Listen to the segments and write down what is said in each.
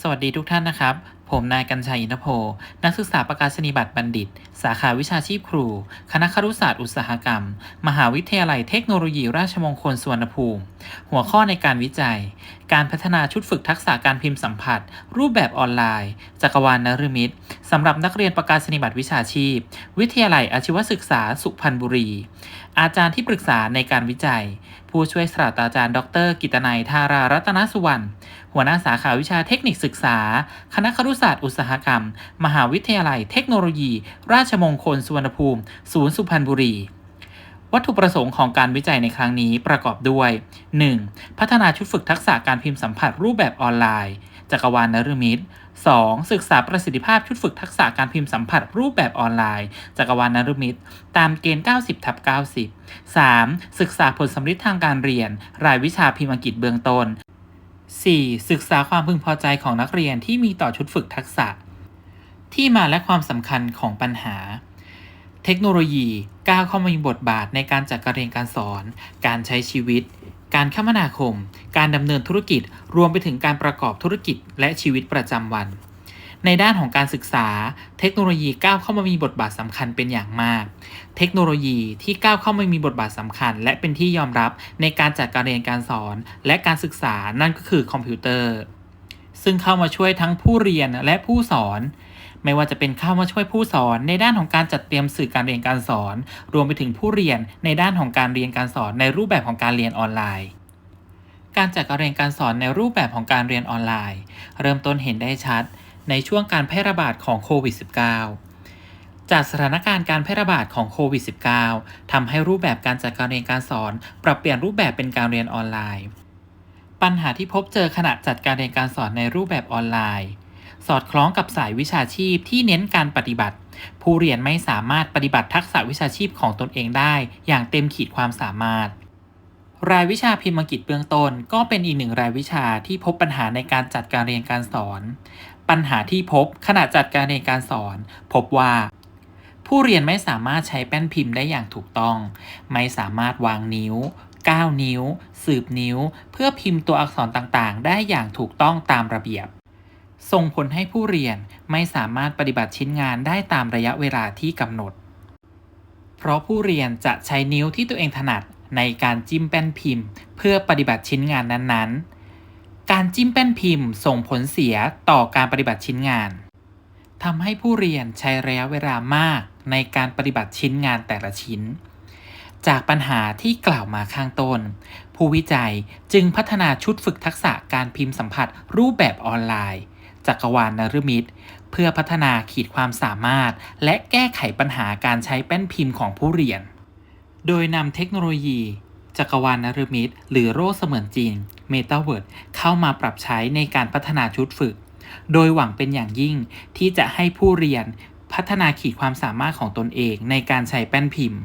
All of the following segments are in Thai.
สวัสดีทุกท่านนะครับ ผมนายกัญชัยอินทโพนักศึกษาประกาศนียบัตรบัณฑิต สาขาวิชาชีพครู คณะครุศาสตร์อุตสาหกรรม มหาวิทยาลัยเทคโนโลยีราชมงคลสุวรรณภูมิ หัวข้อในการวิจัย การพัฒนาชุดฝึกทักษะการพิมพ์สัมผัส รูปแบบออนไลน์ จักรวาลนฤมิตสำหรับนักเรียนประกาศนียบัตรวิชาชีพ วิทยาลัยอาชีวศึกษาสุพรรณบุรี อาจารย์ที่ปรึกษาในการวิจัย ผู้ช่วยศาสตราจารย์ ดร กิตนัยธารารัตนสุวรรณหัวหน้าสาขาวิชาเทคนิคศึกษา คณะครุศาสตร์อุตสาหกรรม มหาวิทยาลัยเทคโนโลยี ราชมงคลสุวรรณภูมิ ศูนย์สุพรรณบุรี วัตถุประสงค์ของการวิจัยในครั้งนี้ประกอบด้วย 1. พัฒนาชุดฝึกทักษะการพิมพ์สัมผัสรูปแบบออนไลน์ จักรวาลนฤมิต 2. ศึกษาประสิทธิภาพชุดฝึกทักษะการพิมพ์สัมผัสรูปแบบออนไลน์ จักรวาลนฤมิตตามเกณฑ์ 90ทับ90 3. ศึกษาผลสำลิดทางการเรียน รายวิชาพิมพ์อังกฤษเบื้องต้น 4. ศึกษาความพึงพอใจของนักเรียนที่มีต่อชุดฝึกทักษะ ที่มาและความสำคัญของปัญหา เทคโนโลยีก้าวเข้ามามีบทบาทในการจัดการเรียนการสอน การใช้ชีวิต การคมนาคม การดำเนินธุรกิจ รวมไปถึงการประกอบธุรกิจและชีวิตประจำวัน ในด้านของการศึกษา เทคโนโลยีก้าวเข้ามามีบทบาทสำคัญเป็นอย่างมาก เทคโนโลยีที่ก้าวเข้ามามีบทบาทสำคัญ และเป็นที่ยอมรับในการจัดการเรียนการสอน และการศึกษานั่นก็คือคอมพิวเตอร์ ซึ่งเข้ามาช่วยทั้งผู้เรียนและผู้สอนไม่ว่าจะเป็นเข้ามาช่วยผู้สอนในด้านของการจัดเตรียมสื่อการเรียนการสอน รวมไปถึงผู้เรียนในด้านของการเรียนการสอนในรูปแบบของการเรียนออนไลน์ การจัดการเรียนการสอนในรูปแบบของการเรียนออนไลน์ เริ่มต้นเห็นได้ชัด ในช่วงการแพร่ระบาดของโควิด -19 จากสถานการณ์การแพร่ระบาดของโควิด -19 ทำให้รูปแบบการจัดการเรียนการสอน ปรับเปลี่ยนรูปแบบเป็นการเรียนออนไลน์ ปัญหาที่พบเจอขณะจัดการเรียนการสอนในรูปแบบออนไลน์ สอดคล้องกับสายวิชาชีพที่เน้นการปฏิบัติ ผู้เรียนไม่สามารถปฏิบัติทักษะวิชาชีพของตนเองได้ อย่างเต็มขีดความสามารถ รายวิชาพิมพ์อังกฤษเบื้องต้น ก็เป็นอีกหนึ่งรายวิชาที่พบปัญหาในการจัดการเรียนการสอน ปัญหาที่พบขณะจัดการเรียนการสอน พบว่า ผู้เรียนไม่สามารถใช้แป้นพิมพ์ได้อย่างถูกต้อง ไม่สามารถวางนิ้วก้าวนิ้ว สืบนิ้ว เพื่อพิมพ์ตัวอักษรต่างๆ ได้อย่างถูกต้องตามระเบียบ ส่งผลให้ผู้เรียนไม่สามารถปฏิบัติชิ้นงานได้ตามระยะเวลาที่กำหนด เพราะผู้เรียนจะใช้นิ้วที่ตัวเองถนัด ในการจิ้มแป้นพิมพ์ เพื่อปฏิบัติชิ้นงานนั้นๆ การจิ้มแป้นพิมพ์ส่งผลเสียต่อการปฏิบัติชิ้นงานทำให้ผู้เรียนใช้ระยะเวลามากในการปฏิบัติชิ้นงานแต่ละชิ้น จากปัญหาที่กล่าวมาข้างต้น ผู้วิจัยจึงพัฒนาชุดฝึกทักษะการพิมพ์สัมผัสรูปแบบออนไลน์ จักรวาลนฤมิตเพื่อพัฒนาขีดความสามารถ และแก้ไขปัญหาการใช้แป้นพิมพ์ของผู้เรียน โดยนำเทคโนโลยี จักรวาลนฤมิตหรือโรคเสมือนจริง Metaverse เข้ามาปรับใช้ในการพัฒนาชุดฝึก โดยหวังเป็นอย่างยิ่งที่จะให้ผู้เรียนพัฒนาขีดความสามารถของตนเองในการใช้แป้นพิมพ์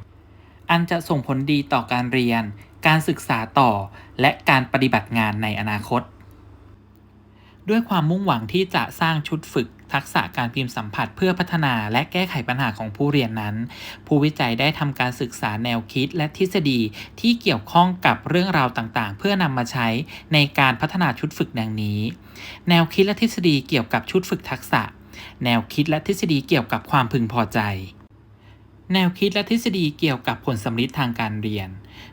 อันจะส่งผลดีต่อการเรียน การศึกษาต่อ และการปฏิบัติงานในอนาคต ด้วยความมุ่งหวังที่จะสร้างชุดฝึกทักษะการพิมพ์สัมผัสเพื่อพัฒนาและแก้ไขปัญหาของผู้เรียนนั้น ผู้วิจัยได้ทำการศึกษาแนวคิดและทฤษฎีที่เกี่ยวข้องกับเรื่องราวต่างๆ เพื่อนำมาใช้ในการพัฒนาชุดฝึกดังนี้ แนวคิดและทฤษฎีเกี่ยวกับชุดฝึกทักษะ แนวคิดและทฤษฎีเกี่ยวกับความพึงพอใจ แนวคิดและทฤษฎีเกี่ยวกับผลสำลิดทางการเรียน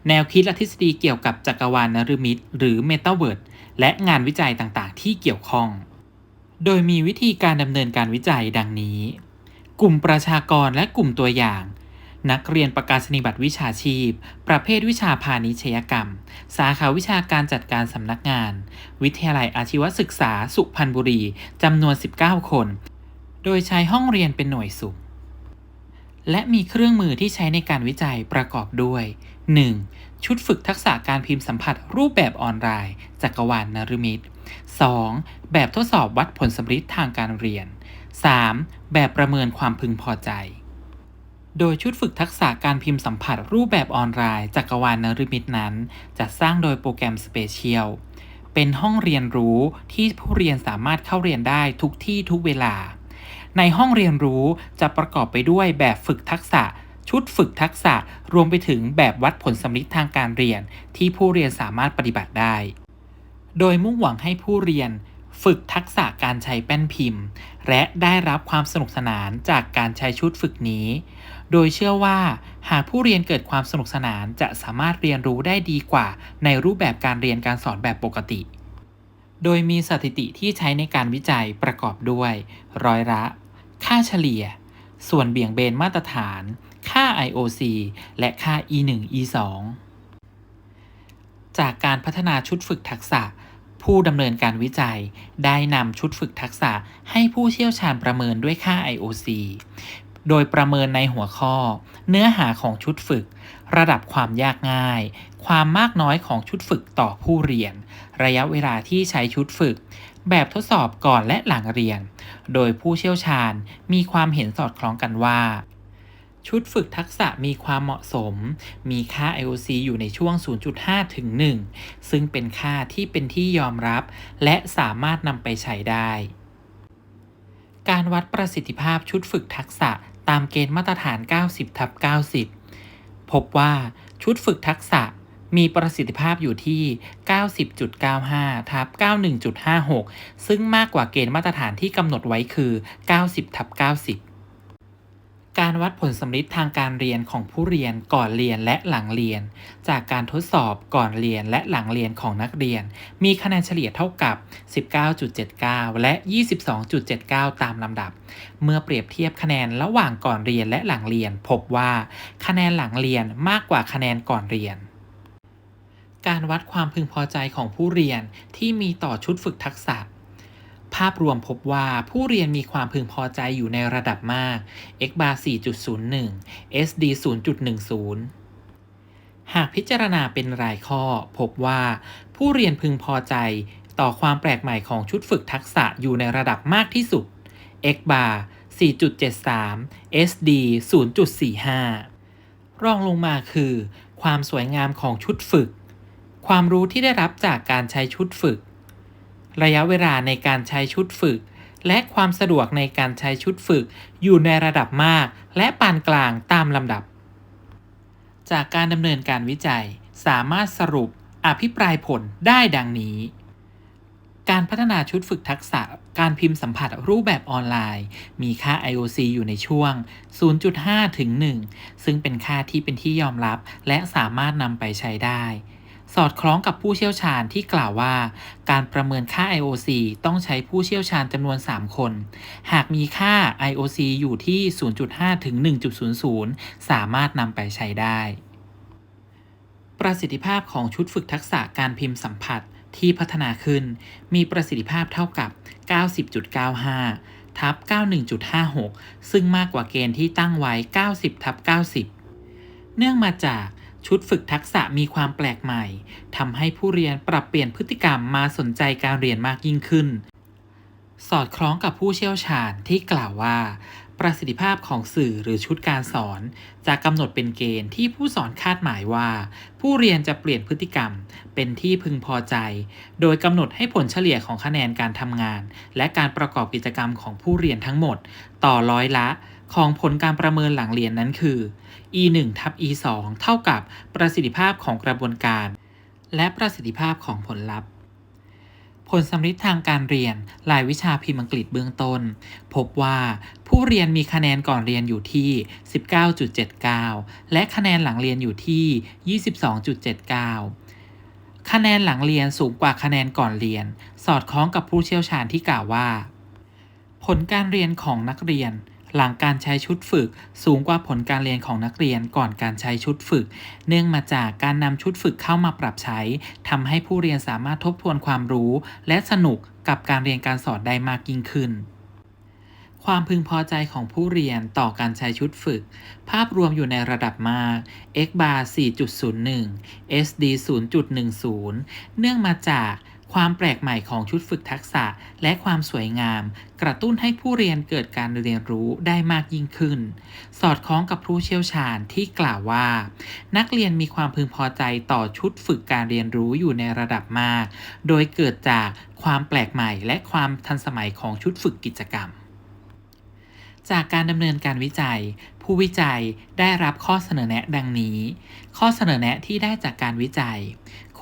แนวคิดและทฤษฎีเกี่ยวกับจักรวาลนฤมิตหรือ Metaverse และงานวิจัยต่างๆ ที่เกี่ยวข้อง โดยมีวิธีการดำเนินการวิจัยดังนี้ กลุ่มประชากรและกลุ่มตัวอย่าง นักเรียนประกาศนียบัตรวิชาชีพ ประเภทวิชาพาณิชยกรรม สาขาวิชาการจัดการสำนักงาน วิทยาลัยอาชีวศึกษาสุพรรณบุรีจำนวน 19 คน โดยใช้ห้องเรียนเป็นหน่วยสุ่ม และมีเครื่องมือที่ใช้ในการวิจัยประกอบด้วย 1. ชุดฝึกทักษะการพิมพ์สัมผัสรูปแบบออนไลน์ จักรวาลนฤมิต 2. แบบทดสอบวัดผลสำลิดทางการเรียน 3. แบบประเมินความพึงพอใจ โดยชุดฝึกทักษะการพิมพ์สัมผัสรูปแบบออนไลน์จักรวาลนฤมิตนั้นจะสร้างโดยโปรแกรม Special เป็นห้องเรียนรู้ที่ผู้เรียนสามารถเข้าเรียนได้ทุกที่ทุกเวลา ในห้องเรียนรู้จะประกอบไปด้วยแบบฝึกทักษะ ชุดฝึกทักษะรวมไปถึงแบบวัดผลสำลิดทางการเรียน ที่ผู้เรียนสามารถปฏิบัติได้ โดยมุ่งหวังให้ผู้เรียนฝึกทักษะการใช้แป้นพิมพ์ และได้รับความสนุกสนานจากการใช้ชุดฝึกนี้ โดยเชื่อว่า หากผู้เรียนเกิดความสนุกสนานจะสามารถเรียนรู้ได้ดีกว่า ในรูปแบบการเรียนการสอนแบบปกติ โดยมีสถิติที่ใช้ในการวิจัยประกอบด้วย ร้อยละ ค่าเฉลี่ย ส่วนเบี่ยงเบนมาตรฐาน ค่า IOC และค่า E1 E2 จากการพัฒนาชุดฝึกทักษะ ผู้ดำเนินการวิจัย ได้นำชุดฝึกทักษะให้ผู้เชี่ยวชาญประเมินด้วยค่า IOC โดยประเมินในหัวข้อ เนื้อหาของชุดฝึก ระดับความยากง่าย ความมากน้อยของชุดฝึกต่อผู้เรียน ระยะเวลาที่ใช้ชุดฝึก แบบทดสอบก่อนและหลังเรียน โดยผู้เชี่ยวชาญมีความเห็นสอดคล้องกันว่า ชุดฝึกทักษะมีความเหมาะสม มีค่า IOC อยู่ในช่วง 0.5 ถึง 1 ซึ่งเป็นค่าที่เป็นที่ยอมรับ และสามารถนำไปใช้ได้ การวัดประสิทธิภาพชุดฝึกทักษะตามเกณฑ์มาตรฐาน 90ทับ90 พบว่าชุดฝึกทักษะ มีประสิทธิภาพอยู่ที่ 90.95 ทับ 91.56 ซึ่งมากกว่าเกณฑ์มาตรฐานที่กำหนดไว้คือ 90 ทับ 90การวัดผลสำลิดทางการเรียนของผู้เรียนก่อนเรียนและหลังเรียน จากการทดสอบก่อนเรียนและหลังเรียนของนักเรียน มีคะแนนเฉลี่ยเท่ากับ 19.79 และ 22.79 ตามลำดับ เมื่อเปรียบเทียบคะแนนระหว่างก่อนเรียนและหลังเรียน พบว่าคะแนนหลังเรียนมากกว่าคะแนนก่อนเรียน การวัดความพึงพอใจของผู้เรียนที่มีต่อชุดฝึกทักษะ ภาพรวมพบว่าผู้เรียนมีความพึงพอใจอยู่ในระดับมาก x bar 4.01 SD 0.10หากพิจารณาเป็นรายข้อ พบว่า ผู้เรียนพึงพอใจต่อความแปลกใหม่ของชุดฝึกทักษะอยู่ในระดับมากที่สุด x bar 4.73 SD 0.45 รองลงมาคือ ความสวยงามของชุดฝึก ความรู้ที่ได้รับจากการใช้ชุดฝึก ระยะเวลาในการใช้ชุดฝึก และความสะดวกในการใช้ชุดฝึก อยู่ในระดับมาก และปานกลางตามลำดับ จากการดำเนินการวิจัย สามารถสรุปอภิปรายผลได้ดังนี้ การพัฒนาชุดฝึกทักษะการพิมพ์สัมผัสรูปแบบออนไลน์ มีค่า IOC อยู่ในช่วง 0.5 ถึง 1 ซึ่งเป็นค่าที่เป็นที่ยอมรับ และสามารถนำไปใช้ได้ สอดคล้องกับผู้เชี่ยวชาญที่กล่าวว่า การประเมินค่า IOC ต้องใช้ผู้เชี่ยวชาญจำนวน 3 คน หากมีค่า IOC อยู่ที่ 0.5 ถึง 1.00 สามารถนำไปใช้ได้ ประสิทธิภาพของชุดฝึกทักษะการพิมพ์สัมผัสที่พัฒนาขึ้น มีประสิทธิภาพเท่ากับ 90.95 ทับ 91.56 ซึ่งมากกว่าเกณฑ์ที่ตั้งไว้ 90 ทับ 90 เนื่องมาจาก ชุดฝึกทักษะมีความแปลกใหม่ทำให้ผู้เรียนปรับเปลี่ยนพฤติกรรมมาสนใจการเรียนมากยิ่งขึ้น สอดคล้องกับผู้เชี่ยวชาญที่กล่าวว่า ประสิทธิภาพของสื่อหรือชุดการสอน จะกำหนดเป็นเกณฑ์ที่ผู้สอนคาดหมายว่า ผู้เรียนจะเปลี่ยนพฤติกรรม เป็นที่พึงพอใจ โดยกำหนดให้ผลเฉลี่ยของคะแนนการทำงาน และการประกอบกิจกรรมของผู้เรียนทั้งหมด ต่อร้อยละ ของผลการประเมินหลังเรียนนั้นคือ e 1ทับ e 2เท่ากับประสิทธิภาพของกระบวนการ และประสิทธิภาพของผลลัพธ์ ผลสำลิดทางการเรียนรายวิชาพิมพ์อังกฤษเบื้องต้น พบว่าผู้เรียนมีคะแนนก่อนเรียนอยู่ที่ 19.79 และคะแนนหลังเรียนอยู่ที่ 22.79คะแนนหลังเรียนสูงกว่าคะแนนก่อนเรียน สอดคล้องกับผู้เชี่ยวชาญที่กล่าวว่า ผลการเรียนของนักเรียน หลังการใช้ชุดฝึก สูงกว่าผลการเรียนของนักเรียนก่อนการใช้ชุดฝึก เนื่องมาจากการนำชุดฝึกเข้ามาปรับใช้ทำให้ผู้เรียนสามารถทบทวนความรู้ และสนุกกับการเรียนการสอนได้มากยิ่งขึ้นความพึงพอใจของผู้เรียนต่อการใช้ชุดฝึก ภาพรวมอยู่ในระดับมาก x bar 4.01 SD 0.10 เนื่องมาจาก ความแปลกใหม่ของชุดฝึกทักษะและความสวยงาม กระตุ้นให้ผู้เรียนเกิดการเรียนรู้ได้มากยิ่งขึ้น สอดคล้องกับผู้เชี่ยวชาญที่กล่าวว่า นักเรียนมีความพึงพอใจต่อชุดฝึกการเรียนรู้อยู่ในระดับมาก โดยเกิดจากความแปลกใหม่และความทันสมัยของชุดฝึกกิจกรรมจากการดำเนินการวิจัย ผู้วิจัยได้รับข้อเสนอแนะดังนี้ ข้อเสนอแนะที่ได้จากการวิจัย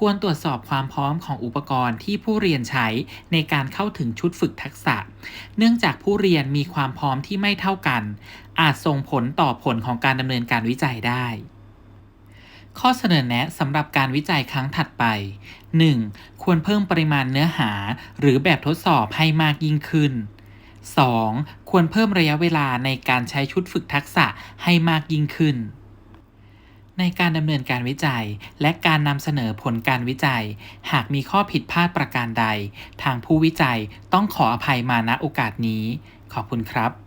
ควรตรวจสอบความพร้อมของอุปกรณ์ที่ผู้เรียนใช้ในการเข้าถึงชุดฝึกทักษะ เนื่องจากผู้เรียนมีความพร้อมที่ไม่เท่ากัน อาจส่งผลต่อผลของการดำเนินการวิจัยได้ข้อเสนอแนะสำหรับการวิจัยครั้งถัดไป 1. ควรเพิ่มปริมาณเนื้อหา หรือแบบทดสอบให้มากยิ่งขึ้น 2. ควรเพิ่มระยะเวลาในการใช้ชุดฝึกทักษะให้มากยิ่งขึ้น ในการดำเนินการวิจัย และการนำเสนอผลการวิจัย หากมีข้อผิดพลาดประการใด ทางผู้วิจัยต้องขออภัยมาณโอกาสนี้ ขอบคุณครับ